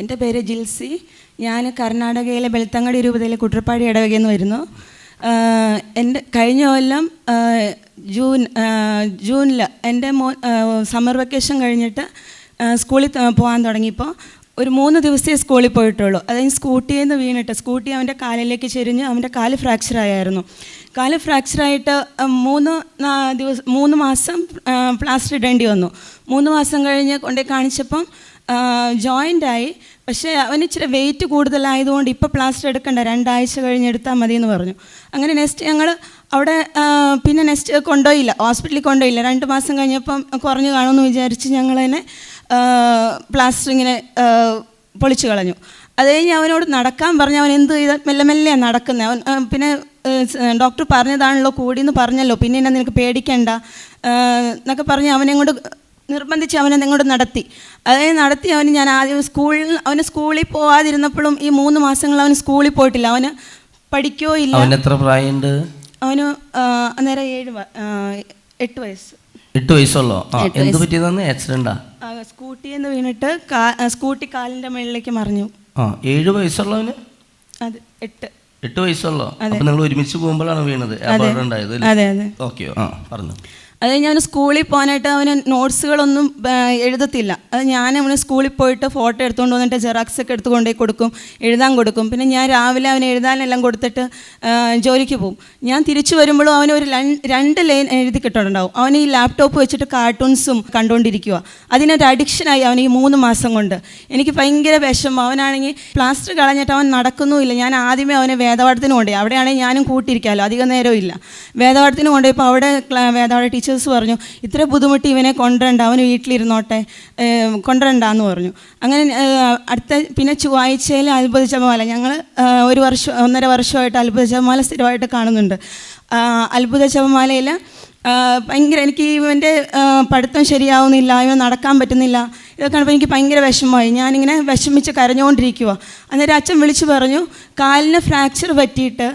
എന്റെ പേര് ജിൽസി. ഞാൻ കർണാടകയിലെ ബെൽത്തങ്ങാടി രൂപതയിലെ കുട്ടപ്പാടി ഇടവകയിൽ നിന്ന് വരുന്നു. എന്റെ കഴിഞ്ഞ കൊല്ലം ജൂൺ ജൂണിൽ എന്റെ മോ സമ്മർ വെക്കേഷൻ കഴിഞ്ഞിട്ട് സ്കൂളിൽ പോകാൻ തുടങ്ങിയപ്പോൾ ഒരു മൂന്ന് ദിവസത്തെ സ്കൂളിൽ പോയിട്ടുള്ളൂ. അതായത് സ്കൂട്ടിയിൽ നിന്ന് വീണിട്ട് സ്കൂട്ടി അവന്റെ കാലിലേക്ക് ചെരിഞ്ഞ് അവന്റെ കാൽ ഫ്രാക്ചർ ആയായിരുന്നു. കാൽ ഫ്രാക്ചറായിട്ട് മൂന്ന് ദിവസം മൂന്ന് മാസം പ്ലാസ്റ്റർ ഇടേണ്ടി വന്നു. മൂന്ന് മാസം കഴിഞ്ഞ് കൊണ്ടുപോയി കാണിച്ചപ്പം ജോയിന്റായി പക്ഷേ അവന് ഇച്ചിരി വെയിറ്റ് കൂടുതലായതുകൊണ്ട് ഇപ്പോൾ പ്ലാസ്റ്റർ എടുക്കണ്ട രണ്ടാഴ്ച കഴിഞ്ഞ് എടുത്താൽ മതി എന്ന് പറഞ്ഞു. അങ്ങനെ നെക്സ്റ്റ് ഞങ്ങൾ അവിടെ പിന്നെ നെക്സ്റ്റ് കൊണ്ടുപോയില്ല ഹോസ്പിറ്റലിൽ കൊണ്ടുപോയില്ല. രണ്ട് മാസം കഴിഞ്ഞപ്പം കുറഞ്ഞു കാണുമെന്ന് വിചാരിച്ച് ഞങ്ങൾ ആ, പൊളിച്ചു കളഞ്ഞു. അത് കഴിഞ്ഞ് അവനോട് നടക്കാൻ പറഞ്ഞ് അവൻ എന്ത് ചെയ്ത? മെല്ലെ മെല്ലെയാണ് നടക്കുന്നത് അവൻ പിന്നെ ഡോക്ടർ പറഞ്ഞതാണല്ലോ കൂടി എന്ന് പറഞ്ഞല്ലോ. പിന്നെ എന്നെ നിനക്ക് പേടിക്കണ്ട എന്നൊക്കെ പറഞ്ഞ് അവനെ കൊണ്ട് നിർബന്ധിച്ച് അവനെ നിങ്ങോട്ട് നടത്തി. അതായത് നടത്തി അവന് ഞാൻ ആദ്യം സ്കൂളിൽ അവന് സ്കൂളിൽ പോവാതിരുന്നപ്പോഴും ഈ മൂന്ന് മാസങ്ങൾ അവന് സ്കൂളിൽ പോയിട്ടില്ല. അവന് പഠിക്കോ ഇല്ല. അവന് എത്ര പ്രായമുണ്ട്? അവന് അന്നേരം ഏഴ് എട്ട് വയസ്സ്. എട്ട് വയസ്സുള്ളോ? ആ എട്ട് എന്ത് പറ്റിയതെന്ന്? ആക്സിഡന്റാ ആ, സ്കൂട്ടിയിൽ നിന്ന് വീണിട്ട് കാ ആ, സ്കൂട്ടി കാലിന്റെ മുകളിലേക്ക് മറിഞ്ഞു. ആ ഏഴ് വയസ്സുള്ളവന്? അത് എട്ട്. എട്ട് വയസ്സുള്ളോ? അപ്പൊ നിങ്ങൾ ഒരുമിച്ച് പോകുമ്പോഴാണ് വീണത്? അപകടം ഉണ്ടായത് അതെ അതെ. ഓക്കെ ആ പറഞ്ഞു. അത് കഴിഞ്ഞ് അവന് സ്കൂളിൽ പോകാനായിട്ട് അവന് നോട്ട്സുകളൊന്നും എഴുതത്തില്ല. അത് ഞാൻ അവന് സ്കൂളിൽ പോയിട്ട് ഫോട്ടോ എടുത്തുകൊണ്ട് വന്നിട്ട് ജെറാക്സ് ഒക്കെ എടുത്ത് കൊണ്ടുപോയി കൊടുക്കും എഴുതാൻ കൊടുക്കും. പിന്നെ ഞാൻ രാവിലെ അവന് എഴുതാനെല്ലാം കൊടുത്തിട്ട് ജോലിക്ക് പോകും. ഞാൻ തിരിച്ചു വരുമ്പോഴും അവന് ഒരു രണ്ട് ലൈൻ എഴുതി കിട്ടുന്നുണ്ടാവും അവൻ ഈ ലാപ്ടോപ്പ് വെച്ചിട്ട് കാർട്ടൂൺസും കണ്ടുകൊണ്ടിരിക്കുക അതിനൊരു അഡിക്ഷനായി അവൻ ഈ മൂന്ന് മാസം കൊണ്ട്. എനിക്ക് ഭയങ്കര വിഷമം. അവനാണെങ്കിൽ പ്ലാസ്റ്റർ കളഞ്ഞിട്ട് അവൻ നടക്കുന്നുമില്ല. ഞാൻ ആദ്യമേ അവനെ വേദപാഠത്തിന് കൊണ്ടുപോയി. അവിടെയാണെങ്കിൽ ഞാനും കൂട്ടിയിരിക്കാമല്ലോ. അധികം നേരവും ഇല്ല. വേദപാഠത്തിന് കൊണ്ടുപോയപ്പോൾ അവിടെ വേദപാഠ വേദപാഠ ടീച്ചേഴ്സ് പറഞ്ഞു ഇത്ര ബുദ്ധിമുട്ടി ഇവനെ കൊണ്ടുവരണ്ട അവന് വീട്ടിലിരുന്നോട്ടെ. കൊണ്ടുവരണ്ട എന്ന് പറഞ്ഞു. അങ്ങനെ അടുത്ത പിന്നെ ചൊവ്വാഴ്ചയിൽ അത്ഭുത ഞങ്ങൾ ഒരു വർഷം ഒന്നര വർഷമായിട്ട് അത്ഭുത സ്ഥിരമായിട്ട് കാണുന്നുണ്ട്. അത്ഭുത ജപമാലയിൽ ഭയങ്കര എനിക്ക് ഇവന്റെ പഠിത്തം ശരിയാവുന്നില്ല ഇവൻ നടക്കാൻ പറ്റുന്നില്ല. ഇതൊക്കെ കണ്ടപ്പോൾ എനിക്ക് ഭയങ്കര വിഷമമായി. ഞാനിങ്ങനെ വിഷമിച്ച് കരഞ്ഞുകൊണ്ടിരിക്കുക അന്നേരം അച്ഛൻ വിളിച്ചു പറഞ്ഞു കാലിന് ഫ്രാക്ചർ പറ്റിയിട്ട്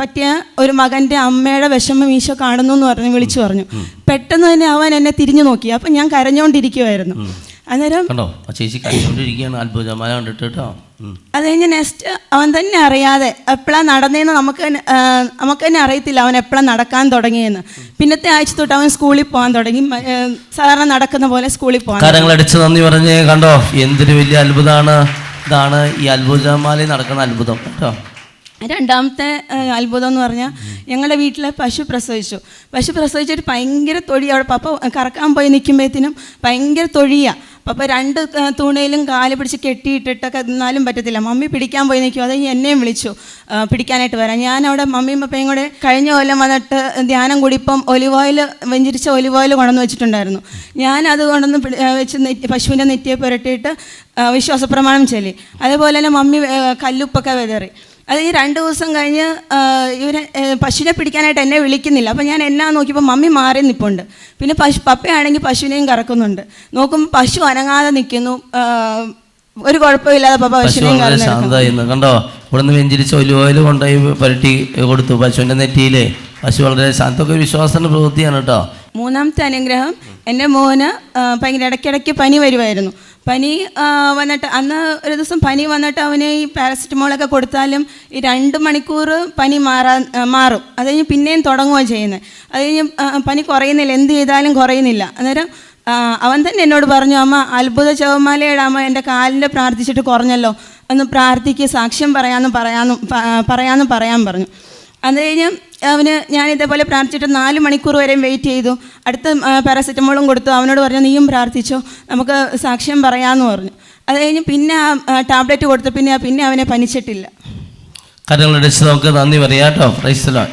പറ്റിയ ഒരു മകന്റെ അമ്മയുടെ വിഷമം ഈശോ കാണുന്നു എന്ന് പറഞ്ഞ് വിളിച്ചു പറഞ്ഞു. പെട്ടെന്ന് തന്നെ അവൻ എന്നെ തിരിഞ്ഞു നോക്കി. അപ്പം ഞാൻ കരഞ്ഞുകൊണ്ടിരിക്കുമായിരുന്നു അന്നേരം കണ്ടോ? ആ ചേച്ചി കഴിച്ചുകൊണ്ടിരിക്കുകയാണ് അത്ഭുതമാല കണ്ടിട്ട് കേട്ടോ. അത് കഴിഞ്ഞ് നെക്സ്റ്റ് അവൻ തന്നെ അറിയാതെ എപ്പോഴാണ് നടന്നതെന്ന് നമുക്ക് നമുക്ക് തന്നെ അറിയത്തില്ല അവൻ എപ്പോഴാണ് നടക്കാൻ തുടങ്ങിയെന്ന്. പിന്നത്തെ ആഴ്ച തൊട്ട് അവൻ സ്കൂളിൽ പോകാൻ തുടങ്ങി. സാധാരണ നടക്കുന്ന പോലെ സ്കൂളിൽ പോകാൻ കരങ്ങളടിച്ച് നന്ദി പറഞ്ഞേ കണ്ടോ? എന്തൊരു വലിയ അത്ഭുതമാണ് ഇതാണ് ഈ അത്ഭുതമാലയിൽ നടക്കുന്ന അത്ഭുതം കേട്ടോ. രണ്ടാമത്തെ അത്ഭുതം എന്ന് പറഞ്ഞാൽ ഞങ്ങളുടെ വീട്ടിലെ പശു പ്രസവിച്ചു. പശു പ്രസവിച്ചിട്ട് ഭയങ്കര തൊഴിയാണ് പപ്പ കറക്കാൻ പോയി നിൽക്കുമ്പോഴത്തേനും ഭയങ്കര തൊഴിയാണ് പപ്പ രണ്ട് തൂണയിലും കാൽ പിടിച്ച് കെട്ടിയിട്ടിട്ടൊക്കെ എന്നാലും പറ്റത്തില്ല. മമ്മി പിടിക്കാൻ പോയി നിൽക്കും അത് എന്നെയും വിളിച്ചു പിടിക്കാനായിട്ട് വരാം ഞാൻ അവിടെ മമ്മിയും പപ്പയും കൂടെ കഴിഞ്ഞ കൊല്ലം വന്നിട്ട് ധ്യാനം കൂടി ഇപ്പം ഒലിവ് ഓയിൽ വെഞ്ചിരിച്ച ഒലിവ് ഓയിൽ കൊണ്ടുവന്ന് വെച്ചിട്ടുണ്ടായിരുന്നു. ഞാൻ അത് കൊണ്ടുവന്ന് വെച്ച് പശുവിന്റെ നെറ്റിയെ പുരട്ടിയിട്ട് വിശ്വാസപ്രമാണം ചൊല്ലി. അതേപോലെ തന്നെ മമ്മി കല്ലുപ്പൊക്കെ വെതറി. അത് ഈ രണ്ട് ദിവസം കഴിഞ്ഞ് ഇവർ പശുവിനെ പിടിക്കാനായിട്ട് എന്നെ വിളിക്കുന്നില്ല. അപ്പം ഞാൻ എന്നാ നോക്കിയപ്പോൾ മമ്മി മാറി നിൽപ്പുണ്ട് പിന്നെ പശു പപ്പയാണെങ്കിൽ പശുവിനെയും കറക്കുന്നുണ്ട്. നോക്കുമ്പോൾ പശു അനങ്ങാതെ നിൽക്കുന്നു ഒരു കുഴപ്പമില്ലാതെ പപ്പ പശുവിനെ പശുവിനെയും കണ്ടോ? ഇവിടുന്ന് വെഞ്ചരിച്ച് ഒലിവ് ഓയിൽ കൊണ്ടുപോയി പുരട്ടി കൊടുത്തു പശുവിന്റെ നെറ്റിയിലെ. പശു വളരെ ശാന്തമൊക്കെ ഒരു വിശ്വാസത്തിന്റെ പ്രവൃത്തിയാണ് കേട്ടോ. മൂന്നാമത്തെ അനുഗ്രഹം എന്റെ മോന് ഭയങ്കര ഇടയ്ക്കിടയ്ക്ക് പനി വരുമായിരുന്നു പനി വന്നിട്ട് അന്ന് ഒരു ദിവസം പനി വന്നിട്ട് അവന് ഈ പാരസെറ്റമോളൊക്കെ കൊടുത്താലും ഈ രണ്ട് മണിക്കൂർ പനി മാറാ മാറും. അത് കഴിഞ്ഞ് പിന്നെയും തുടങ്ങുകയാണ് ചെയ്യുന്നത്. അത് കഴിഞ്ഞ് പനി കുറയുന്നില്ല. എന്ത് ചെയ്താലും കുറയുന്നില്ല. അന്നേരം അവൻ തന്നെ എന്നോട് പറഞ്ഞു അമ്മ അത്ഭുത ചവമാലയുടെ അമ്മ എന്റെ കാലിന്റെ പ്രാർത്ഥിച്ചിട്ട് കുറഞ്ഞല്ലോ. ഒന്ന് പ്രാർത്ഥിക്ക് സാക്ഷ്യം പറയാമെന്ന് പറയാമെന്നും പറയാമെന്ന് പറയാൻ പറഞ്ഞു. അത് കഴിഞ്ഞ് അവന് ഞാൻ ഇതേപോലെ പ്രാർത്ഥിച്ചിട്ട് നാല് മണിക്കൂർ വരെയും വെയിറ്റ് ചെയ്തു. അടുത്ത പാരസെറ്റമോളും കൊടുത്തു. അവനോട് പറഞ്ഞു നീയും പ്രാർത്ഥിച്ചോ. നമുക്ക് സാക്ഷ്യം പറയാമെന്ന് പറഞ്ഞു. അത് കഴിഞ്ഞ് പിന്നെ ആ ടാബ്ലറ്റ് കൊടുത്തു. പിന്നെ പിന്നെ അവനെ പനിച്ചിട്ടില്ല. കരങ്ങളടിച്ച് നമുക്ക് നന്ദി പറയാം